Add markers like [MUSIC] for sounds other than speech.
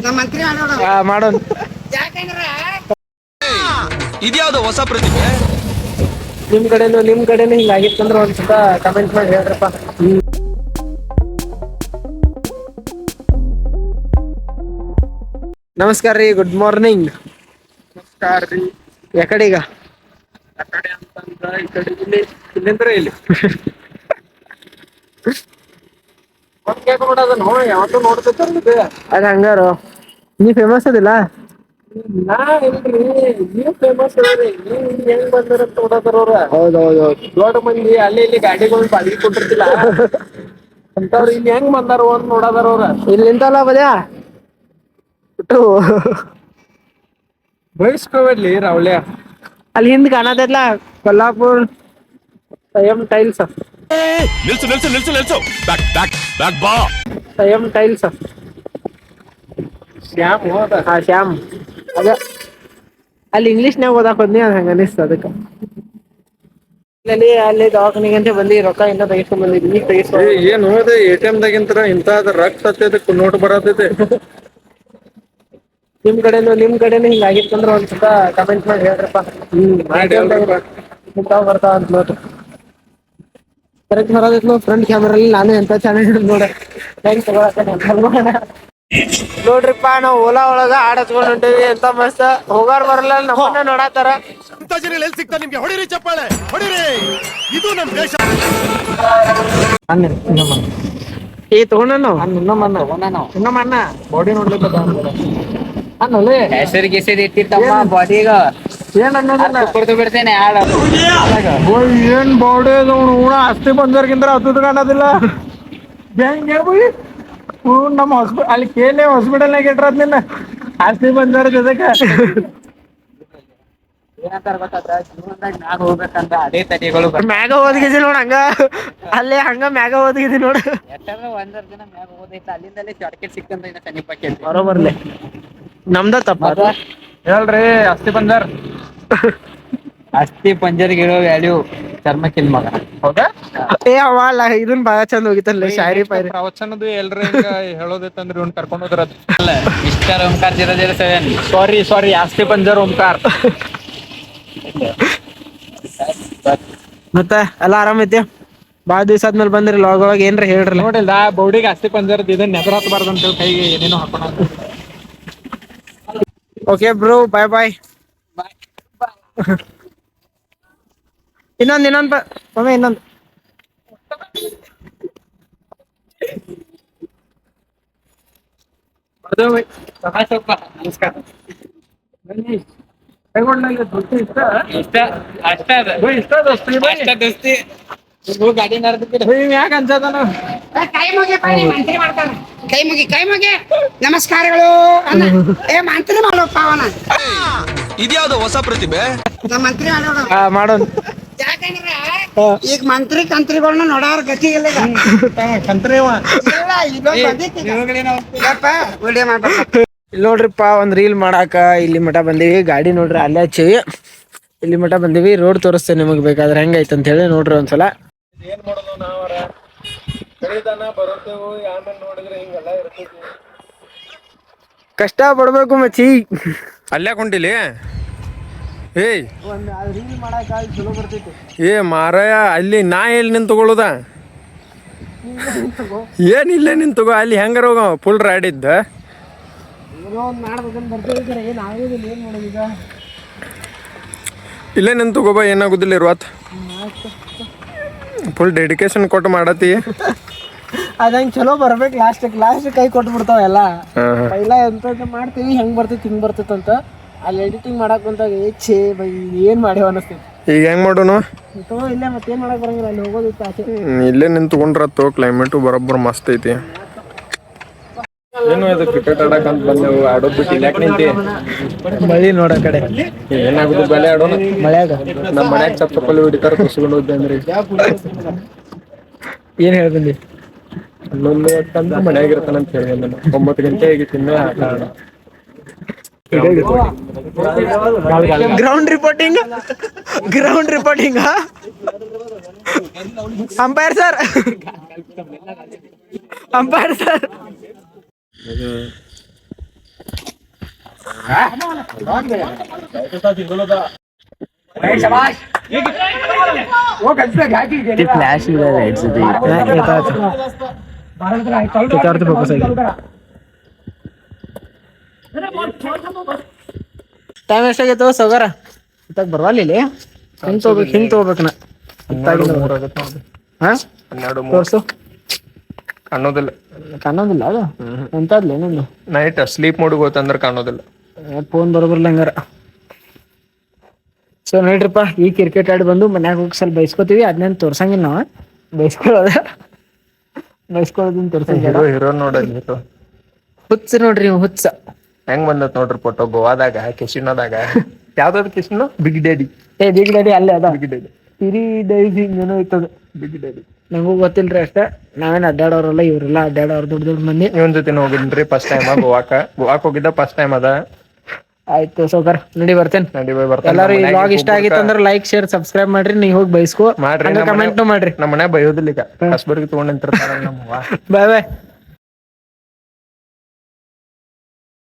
ಮಾಡೋಣ ಆ, ಮಾಡೋಣ ಯಾಕಂದ್ರ ಇದ್ಯಾವ್ದು ಹೊಸ ಪ್ರತಿಭೆ? ನಿಮ್ ಕಡೆನು ನಿಮ್ ಕಡೆನು ಹಿಂಗಾಗಿತ್ತಂದ್ರ ಒಂದ್ ಸ್ವಲ್ಪ ಕಮೆಂಟ್ ಮಾಡಿ ಹೇಳ್ರಪ್ಪ. ನಮಸ್ಕಾರ ರೀ ಗುಡ್ ಮಾರ್ನಿಂಗ್ ನಮಸ್ಕಾರ ರೀ. ಯಾಕಡೆ ಈಗ? ಯಾಕಡೆ ಕಡೆ ಅಂತಂದ್ರ ಈ ಕಡೆ ಇಲ್ಲಿ ಇಲ್ಲಿಂದ್ರೆ ಇಲ್ಲಿ. ಒಂದ್ ಕೇಕ್ ನೋಡೋದನ್ನು ಯಾವತ್ತೂ ನೋಡ್ತಿರ್ತಾರೆ ಅದ ಹಂಗಾರು. ನೀ ಫೇಮಸ್ ಅದಿಲ್ಲ ನಾ ಇಲ್ರಿ ನೀವು ಫೇಮಸ್ ಅದ್ರಿ ನೀ ಇಲ್ಲಿ ಹೆಂಗ್ ಬಂದಿರ ಅಂತ ನೋಡತಾರ ಅವ್ರ. ಹೌದೌದು. ದೊಡ್ಡ ಮಂದಿ ಅಲ್ಲಿ ಇಲ್ಲಿ ಗಾಡಿಗಳು ಬಾಡಿಗೆ ಕೊಟ್ಟಿರ್ತಿಲ್ಲ. ಅಂತವ್ರು ಇಲ್ಲಿ ಹೆಂಗ್ ಬಂದಾರ ಅಂತ ನೋಡದಾರ ಅವ್ರ. ಇಲ್ಲಿ ನಿಂತಲ್ಲ ಬದ್ಯಾ? ಬಿಟ್ಟು ಬಯಸ್ಕೋಬೇಡ್ಲಿ ರಾವ್ಲ್ಯ ಅಲ್ಲಿ ಹಿಂದ್ ಕಾಣತೈತ್ಲ ಕೊಲ್ಲಾಪುರ್ ಸಯಂ ಟೈಲ್ಸ್. ನಿಲ್ಸು ನಿಲ್ಸು ನಿಲ್ಸು ನಿಲ್ಸು. ಬ್ಯಾಕ್ ಬ್ಯಾಕ್ ಬ್ಯಾಕ್ ಬಾ. ಸಯಂ ಟೈಲ್ಸ್. ಶ್ಯಾಮ್ ಹಾ ಶ್ಯಾಮ್ ಅದ. ಅಲ್ಲಿ ಇಂಗ್ಲಿಷ್ನ್ಯಾಗ ಓದಾಕ್ ಹೋದ್ನಿ ಅದ್ ಹಂಗ ಅನಿಸ್ತ ಅದಕ್ಕ. ಅಲ್ಲಿ ಅಲ್ಲಿ ದವಾಖಾನಿಗೆ ಅಂತ ಬಂದಿ ರೊಕ್ಕ ಇನ್ನೂ ತೆಗಿಸ್ಕೊಂಡ್ ಬಂದಿದ್ವಿ ತೆಗಿಸ್ಕೊ. ಏ, ಏನ್ ಹೋದ ಎ ಟಿ ಎಂ ದಾಗಿಂತರ ಇಂತಾದ ರಕ್ತ ಹತ್ತೈತೆ ನೋಟ್ ಬರತೈತೆ. ನಿಮ್ ಕಡೆನು ನಿಮ್ ಕಡೆನು ಹಿಂಗಾಗಿತ್ತಂದ್ರ ಒಂದ್ ಸ್ವಲ್ಪ ಕಮೆಂಟ್ ಮಾಡಿ ಹೇಳ್ರಪ್ಪ. ಹ್ಮ್ ಮಾಡಿ ಹೇಳ್ರಪ್ಪ. ಇಂತಾವ್ ಬರ್ತಾವ ಅಂತ ನೋಡ್ರಿ ಕರೆಕ್ಟ್ ಬರೋದೈತ್ ನೋಡ್ ಫ್ರಂಟ್ ಕ್ಯಾಮ್ರಲ್ಲಿ ನಾನು ಎಂತ ಚೆನ್ನಾಗಿ ಹಿಡಿದ್ ನೋಡ. ಹೆಂಗ್ ತಗೊಳಕ ನೋಡ್ರಿಪ್ಪ ನಾವು ಓಲಾ ಒಳಗ ಆಡ್ ಹಚ್ಕೊಂಡ್ ಹೊಂಟೇವಿ ಎಂತ ಮಸ್ತ್. ಹೋಗಾರ್ ಬರಲ್ಲ ನಮ್ಮನ್ನ ನೋಡಾತಾರ ಇಂಥ ಜನ ಎಲ್ಲಿ ಸಿಗ್ತಾರೆ ನಿಮ್ಗೆ? ಹೊಡಿರಿ ಚಪ್ಪಾಳೆ ಹೊಡಿರಿ. ಇದು ನಮ್ಮ ದೇಶ. ಏ ತಗೊಂಡನು? ಇನ್ನೊಮ್ಮನ್ನ ಬಾಡಿ ನೋಡ್ಲಿಕ್ಕೆ ಅನ್ನೋಲೆ ಹೆಸರು ಗಿಸರು ಇಟ್ಟಿತ್ತಮ್ಮ ಬಾಡಿಗ ಏನ್ ಅನ್ನೋದನ್ನ ಕುಡ್ದು ಬಿಡ್ತೇನೆ ಓಯ್ ಏನ್ ಬಾಡಿ ಉಣ ಅಸ್ಥಿ ಬಂದವ್ರಿಗಿಂತ ಕಾಣೋದಿಲ್ಲ. ಕಾಣೋದಿಲ್ಲ ಹೆಂಗೆ. ಹೋಗಿ ನಮ್ಮ ಹಾಸ್ಪಿಟಲ್ ಅಲ್ಲಿ ಕೇಳಿ ಹಾಸ್ಪಿಟಲ್ನಾಗ ಇಟ್ರ ನಿನ್ನ. ಅಸ್ಥಿ ಬಂದವ್ರ ಜೊತೆಗೆ. ಏನಂತಾರ ಗೊತ್ತಾದ ಜೀವನದಾಗ ಮ್ಯಾಗ ಹೋಗ್ಬೇಕಂದ್ರ ಅದೇ ತಡೆಗಳು ಮ್ಯಾಗ ಓದ್ಗಿದಿ ನೋಡ್ ಹಂಗ. ಅಲ್ಲೇ ಹಂಗ ಮ್ಯಾಗ ಓದ್ಗಿದಿ ನೋಡ. ಯಾಕಂದ್ರೆ ಒಂದರ ದಿನ ಮ್ಯಾಗ ಓದೈತ ಅಲ್ಲಿಂದಲೇ ಶಾರ್ಟ್ಕಟ್ ಸಿಕ್ಕಂತ ಇನ್ನ ಸಮೀಪಕ್ಕೆ ಬರೋಬರ್ಲೆ. ನಮ್ದ ತಪ್ಪ ಅದು. ಹೇಳ್ರಿ ಅಸ್ಥಿ ಪಂಜರ್ [LAUGHS] ಅಸ್ಥಿ ಪಂಜರ್ ಇರೋ ವ್ಯಾಲ್ಯೂ ಚರ್ಮಕ್ಕಿಲ್ ಮಗ. ಹೌದಾ? ಏ ಅವ ಅಲ್ಲ ಇದನ್ ಬಾಳ ಚಂದ ಹೋಗಿತ್ತಲ್ಲ ಶಾಯರಿ ಪಾಯರಿ. ಪ್ರವಚನದು ಎಲ್ರ ಹಿಂಗ ಹೇಳೋದೈತಂದ್ರಿ ಇವ್ನ ಕರ್ಕೊಂಡು ಹೋದ್ರ ಅಲ್ಲ mister Omkara zero zero seven sorry sorry ಆಸ್ತಿ ಪಂಜರ್ ಓಂಕಾರ್. ಮತ್ತ ಎಲ್ಲ ಆರಾಮೈತಿ ಐತಿ ಬಾಳ ದಿವಸ ಆದ್ಮೇಲೆ ಬಂದ್ರಿ ಲಾಗ್ ಒಳಗ ಏನ್ರ ಹೇಳ್ರಿ ನೋಡಿಲ್ಲ ಬೌಡಿಗೆ ಆಸ್ತಿ ಪಂಜರ್ ಇದನ್ನ ನೆದರ್ ಹತ್ಬಾರ್ದು ಅಂತೇಳಿ ಕೈಗೆ ಏನೇನು ಹಾಕೋಣ ಓಕೆ ಬ್ರೋ ಬಾಯ್ ಬಾಯ್ ಇನ್ನೊಂದ್ ಇನ್ನೊಂದು ಸ್ವಾಮಿ ಒಮ್ಮೆ ಇನ್ನೊಂದ್. ನಮಸ್ಕಾರ. ಬನ್ನಿ. ಕೈಗೊಂಡಲ್ಲಿ ದೋಸ್ತಿ ಇಷ್ಟ ಇಷ್ಟ ಅಷ್ಟ ಅದ. ಇಷ್ಟ ದೋಸ್ತಿ ಬೈ ಅಷ್ಟ ದೋಸ್ತಿ ನೀವು ಗಾಡಿ ನಡೆದ ಬೈ ಯಾಕೆ ಅನ್ಸದನ ಕೈ ಮುಗಿ ಬನ್ನಿ ಮಂತ್ರಿ ಮಾಡ್ತಾನ. ಕೈ ಮುಗಿ ಕೈ ಮುಗಿ. ನಮಸ್ಕಾರಗಳು ಅನ್ನ ಏ ಮಂತ್ರಿ ಮಾಡೋ ಪಾವನ ಇದ್ಯಾವ್ದು ಹೊಸ ಪ್ರತಿಭೆ? ನಮ್ಮ ಮಂತ್ರಿ ಮಾಡೋಣ ಮಾಡೋಣ ಯಾಕಂದ್ರ ಈಗ ಮಂತ್ರಿ ಕಂತ್ರಿಗಳನ್ನ ನೋಡೋರ್ ಗತಿ ಇಲ್ಲ. ಇಲ್ಲ ನೋಡ್ರಿಪ್ಪ ಒಂದ್ ರೀಲ್ ಮಾಡಾಕ ಇಲ್ಲಿ ಮಠ ಬಂದೀವಿ. ಗಾಡಿ ನೋಡ್ರಿ ಅಲ್ಲೇ ಹಚ್ಚಿವಿ. ಇಲ್ಲಿ ಮಠ ಬಂದೀವಿ. ರೋಡ್ ತೋರಿಸ್ತೇನೆ ನಿಮಗ್ ಬೇಕಾದ್ರೆ. ಹೆಂಗೈತೆ ಅಂತ ಹೇಳಿ ನೋಡ್ರಿ ಒಂದ್ಸಲ. ಏನ್ ಮಾಡೋದು ನಾವರ ಬರುತ್ತೇವು ಆಮೇಲೆ ನೋಡಿದ್ರೆ ಹಿಂಗೆಲ್ಲ ಇರ್ತೈತಿ. ಕಷ್ಟ ಪಡ್ಬೇಕು ಮಚ್ಚಿ. ಅಲ್ಲೇ ಕೊಂಡಿಲಿ ಏಯ್. ಒಂದ್ ರೀಲ್ ಮಾಡಾಕ ಚಲೋ ಬರ್ತೈತಿ. ಏ ಮಾರಾಯ ಅಲ್ಲಿ ನಾ ಎಲ್ಲಿ ನಿನ್ ತಗೊಳುದ ಏನ್ ಇಲ್ಲೇ ನಿನ್ ತಗೋ ಅಲ್ಲಿ ಹೆಂಗಾರ ಹೋಗ ಫುಲ್ ರೈಡ್ ಇದ್ದ? ಏನೋ ಒಂದ್ ಮಾಡ್ಬೇಕಂತ ಬರ್ತೀವಿ ಏನ್ ಆಗೋದಿಲ್ಲ ಏನ್ ಮಾಡೋದೀಗ ಇಲ್ಲೇ ನಿನ್ ತಗೋಬಾ ಏನಾಗುದಿಲ್ಲ ಇರುವತ್. ಫುಲ್ ಡೆಡಿಕೇಶನ್ ಕೊಟ್ಟು ಮಾಡತಿ ಅದಂಗ್ ಚಲೋ ಬರ್ಬೇಕು ಲಾಸ್ಟ್ ಲಾಸ್ಟ್ ಕೈ ಕೊಟ್ಟು ಬಿಡ್ತಾವೆಲ್ಲ. ಎಂತ ಮಾಡ್ತೀವಿ ಹೆಂಗ್ ಬರ್ತೈತಿ ಹಿಂಗ್ ಬರ್ತೈತಿ ಅಂತ ಅಲ್ಲಿ ಎಡಿಟಿಂಗ್ ಮಾಡಕ್ ಬಂದಾಗ ಏ ಛೇ ಬೈ ಏನ್ ಮಾಡ್ಯಾವ ಅನಸ್ತೈತಿ ಈಗ ಹೆಂಗ್ ಮಾಡೋಣ ತಗೋ ಇಲ್ಲೇ ಮತ್ತೇನ್ ಮಾಡಕ್ ಬರಂಗಿಲ್ಲ ಅಲ್ಲಿ ಹೋಗೋದಿತ್ತು ಆಚೆ. ಹ್ಮ್, ಇಲ್ಲೇ ನಿಂತ್ಕೊಂಡ್ರತ್ತು ಕ್ಲೈಮೇಟು ಬರೋಬ್ಬರ ಮಸ್ತ್ ಐತಿ. ಏನು ಇದು ಕ್ರಿಕೆಟ್ ಆಡಕ್ ಅಂತ ಬಂದೆವು ಆಡೋದ್ ಬಿಟ್ಟು ಯಾಕೆ ನಿಂತಿ? ಮಳಿ ನೋಡ ಕಡೆ. ಏನಾಗುದು ಬೆಲೆ ಆಡೋಣ ಮಳ್ಯಾಗ. ನಮ್ಮ ಮನ್ಯಾಗ ಚಪ್ಪಲಿ ಹೊಡಿತಾರ ಕುಸ್ಕೊಂಡು ಹೋದ್ದೆ ಅಂದ್ರೆ. ಏನ್ ಹೇಳ್ಬಂದಿ? ಹನ್ನೊಂದು ಹೊತ್ತಂದ್ರೆ ಮನ್ಯಾಗ ಇರ್ತಾನಂತ ಹೇಳಿ ನಾನು ಒಂಬತ್ತು ಗಂಟೆ ಆಗಿತ್ತು ತಿನ್ನ ಆಟ ಆಡ ground reporting ground reporting umpire sir umpire sir flash flash इला ಟೈಮ್ ಎಷ್ಟಾಗೈತೆ ಸೌಗಾರ? ಇತ್ತಾಗ ಬರಲಿಲ್ಲ ಹಿಂಗ್ ತಗೋಬೇಕು ಹಿಂಗ್ ತಗೋಬೇಕು ನಾ. ಹನ್ನೆರಡು ತೋರ್ಸು. ಕಾಣೋದಿಲ್ಲ. ಕಾಣೋದಿಲ್ಲ ಅದು? ಎಂತದ್ಲಿ ನಿಂದು ನೈಟ್ ಸ್ಲೀಪ್ ಮೋಡ್ ಹೋತಂದ್ರೆ ಕಾಣೋದಿಲ್ಲ. ಫೋನ್ ಬರೋಬರ್ಲ ಹಂಗಾರ. ಸೊ ನೋಡ್ರಿಪ್ಪ ಈ ಕ್ರಿಕೆಟ್ ಆಡಿ ಬಂದು ಮನ್ಯಾಗ ಹೋಗಿ ಸ್ವಲ್ಪ ಬೈಸ್ಕೊತೀವಿ ಅದನ್ನೇನು ತೋರ್ಸಂಗಿಲ್ಲ ನಾವ. ಬೈಸ್ಕೊಳ್ಳೋದ? ಬೈಸ್ಕೊಳ್ಳೋದನ್ನ ತೋರ್ಸಂಗಿಲ್ಲ. ಹೀರೋ ಹೀರೋ ಹುಚ್ಚ ನೋಡ್ರಿ ಹುಚ್ಚ ಹೆಂಗ್ ಬಂದತ್ ನೋಡ್ರಿ ಫೋಟೋ ಗೋವಾದಾಗ ಕೆಸಿನೋದಾಗ ಯಾವ್ದಾದ್ರು ಕೆಸಿನೋ ಬಿಗ್ ಡ್ಯಾಡಿ ಏ ಬಿಗ್ ಡ್ಯಾಡಿ ಅಲ್ಲೇ ಅದ. ಬಿಗ್ ಡ್ಯಾಡಿ ಪಿರಿ ಡೈಸಿ ಏನೋ ಇತ್ತದ. ಬಿಗ್ ಡ್ಯಾಡಿ ನಂಗೂ ಗೊತ್ತಿಲ್ರಿ ಅಷ್ಟೇ. ನಾವೇನ್ ಅಡ್ಡಾಡೋರಲ್ಲ ಇವ್ರೆಲ್ಲ ಅಡ್ಡಾಡೋರ್ ದೊಡ್ಡ ದೊಡ್ಡ ಮಂದಿ. ಇವನ್ ಜೊತೆ ಹೋಗಿನ್ರಿ ಫಸ್ಟ್ ಟೈಮ್ ಗೋವಾಕ. ಗೋವಾಕ್ ಹೋಗಿದ್ದ ಫಸ್ಟ್ ಟೈಮ್ ಅದ. ಆಯ್ತು ಸೌಕರ್. ನಡಿ ಬರ್ತೇನೆ. ನಡಿ ಬೈ ಬರ್ತಾನೆ. ಎಲ್ಲಾರು ಈ ವ್ಲಾಗ್ ಇಷ್ಟ ಆಗಿತ್ತು ಅಂದ್ರೆ ಲೈಕ್ ಶೇರ್ ಸಬ್ಸ್ಕ್ರೈಬ್ ಮಾಡ್ರಿ. ನೀವು ಹೋಗಿ ಬಯಸ್ಕೋ ಮಾಡ್ರಿ ಕಮೆಂಟ್ ಮಾಡ್ರಿ. ನಮ್ಮ ಮನೆ ಬೈಯೋದಿಲ್ಲ ಈಗ. ಕಸ್ಬರ್ಗಿ ತಗೊಂಡ್ ನಿಂತಿರ್ತಾರ ನಮ್ಮ. ಬಾಯ್ ಬಾಯ್